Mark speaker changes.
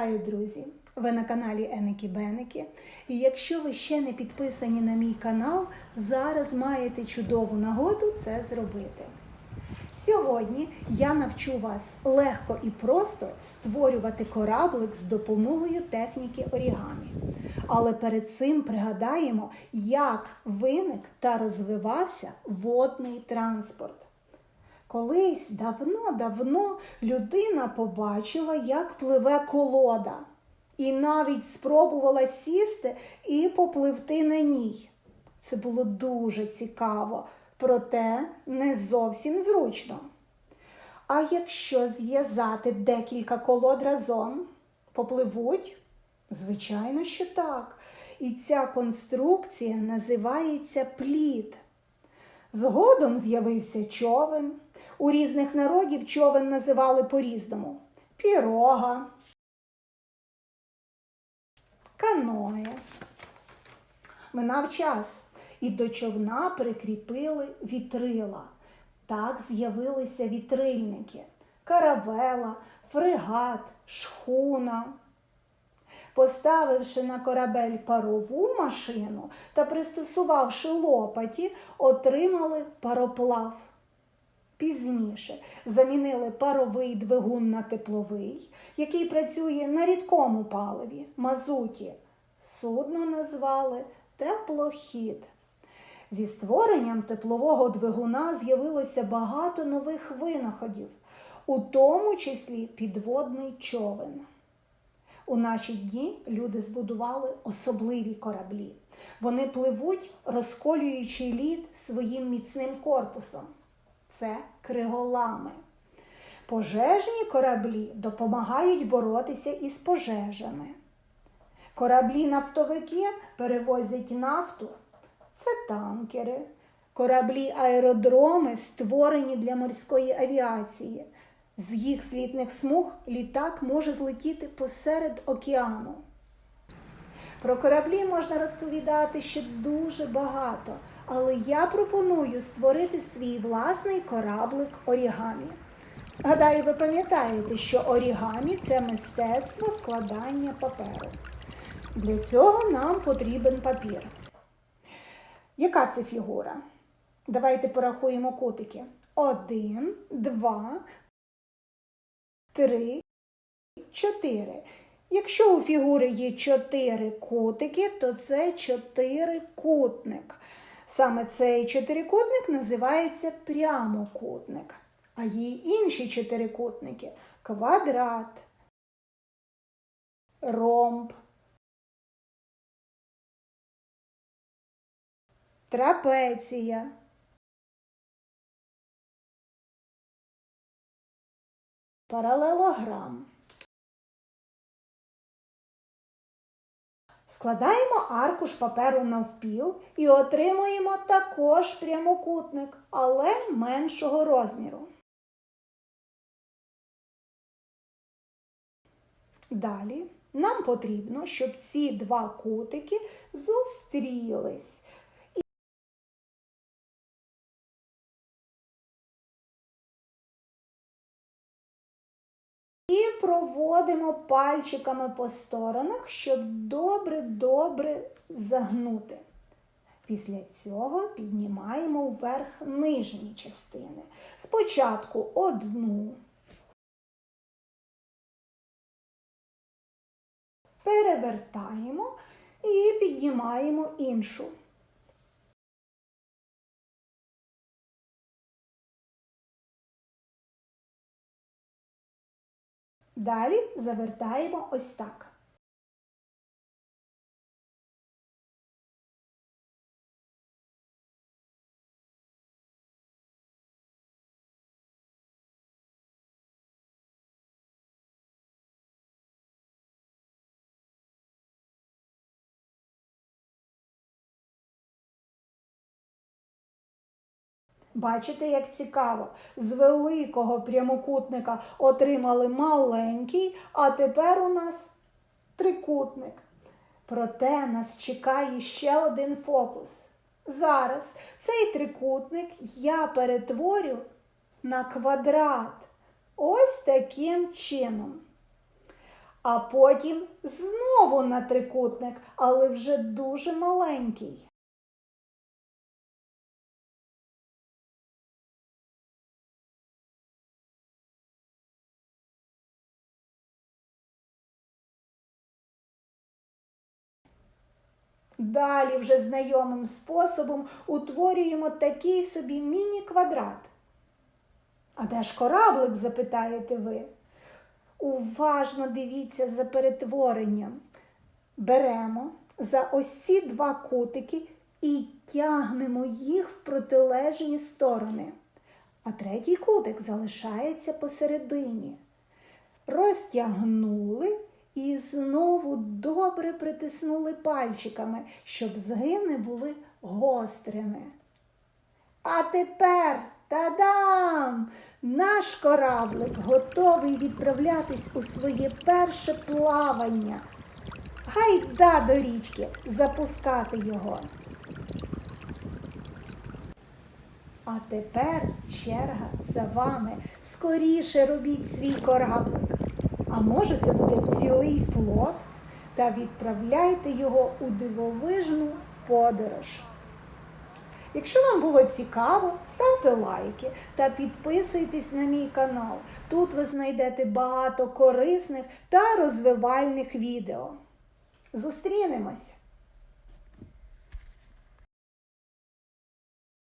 Speaker 1: Вітаю, друзі! Ви на каналі Еники Беники. І якщо ви ще не підписані на мій канал, зараз маєте чудову нагоду це зробити. Сьогодні я навчу вас легко і просто створювати кораблик з допомогою техніки орігамі. Але перед цим пригадаємо, як виник та розвивався водний транспорт. Колись давно-давно людина побачила, як пливе колода, і навіть спробувала сісти і попливти на ній. Це було дуже цікаво, проте не зовсім зручно. А якщо зв'язати декілька колод разом, попливуть? Звичайно, що так. І ця конструкція називається плід. Згодом з'явився човен. У різних народів човен називали по-різному: пірога, каное. Минав час, і до човна прикріпили вітрила. Так з'явилися вітрильники, каравела, фрегат, шхуна. Поставивши на корабель парову машину та пристосувавши лопаті, отримали пароплав. Пізніше замінили паровий двигун на тепловий, який працює на рідкому паливі, мазуті. Судно назвали теплохід. Зі створенням теплового двигуна з'явилося багато нових винаходів, у тому числі підводний човен. У наші дні люди збудували особливі кораблі. Вони пливуть, розколюючи лід своїм міцним корпусом. Це криголами. Пожежні кораблі допомагають боротися із пожежами. Кораблі-нафтовики перевозять нафту це танкери. Кораблі-аеродроми створені для морської авіації. З їх слітних смуг літак може злетіти посеред океану. Про кораблі можна розповідати ще дуже багато, але я пропоную створити свій власний кораблик орігамі. Гадаю, ви пам'ятаєте, що орігамі це мистецтво складання паперу. Для цього нам потрібен папір. Яка це фігура? Давайте порахуємо кутики. Один, два, три, чотири. Якщо у фігури є чотири кутики, то це чотирикутник. Саме цей чотирикутник називається прямокутник. А є інші чотирикутники квадрат, ромб, трапеція. Паралелограм. Складаємо аркуш паперу навпіл і отримуємо також прямокутник, але меншого розміру. Далі нам потрібно, щоб ці два кутики зустрілись. Проводимо пальчиками по сторонах, щоб добре-добре загнути. Після цього піднімаємо вверх нижні частини. Спочатку одну, перевертаємо і піднімаємо іншу. Далі завертаємо ось так. Бачите, як цікаво, з великого прямокутника отримали маленький, а тепер у нас трикутник. Проте нас чекає ще один фокус. Зараз цей трикутник я перетворю на квадрат. Ось таким чином. а потім знову на трикутник, але вже дуже маленький. Далі вже знайомим способом утворюємо такий собі міні-квадрат. А де ж кораблик, запитаєте ви? Уважно дивіться за перетворенням. Беремо за ось ці два кутики і тягнемо їх в протилежні сторони. А третій кутик залишається посередині. Розтягнули і знову добре притиснули пальчиками, щоб згини були гострими. А тепер та-дам! Наш кораблик готовий відправлятись у своє перше плавання. Гайда до річки запускати його. А тепер черга за вами. Скоріше робіть свій кораблик. А може, це буде цілий флот, та відправляйте його у дивовижну подорож. Якщо вам було цікаво, ставте лайки та підписуйтесь на мій канал. Тут ви знайдете багато корисних та розвивальних відео. Зустрінемось!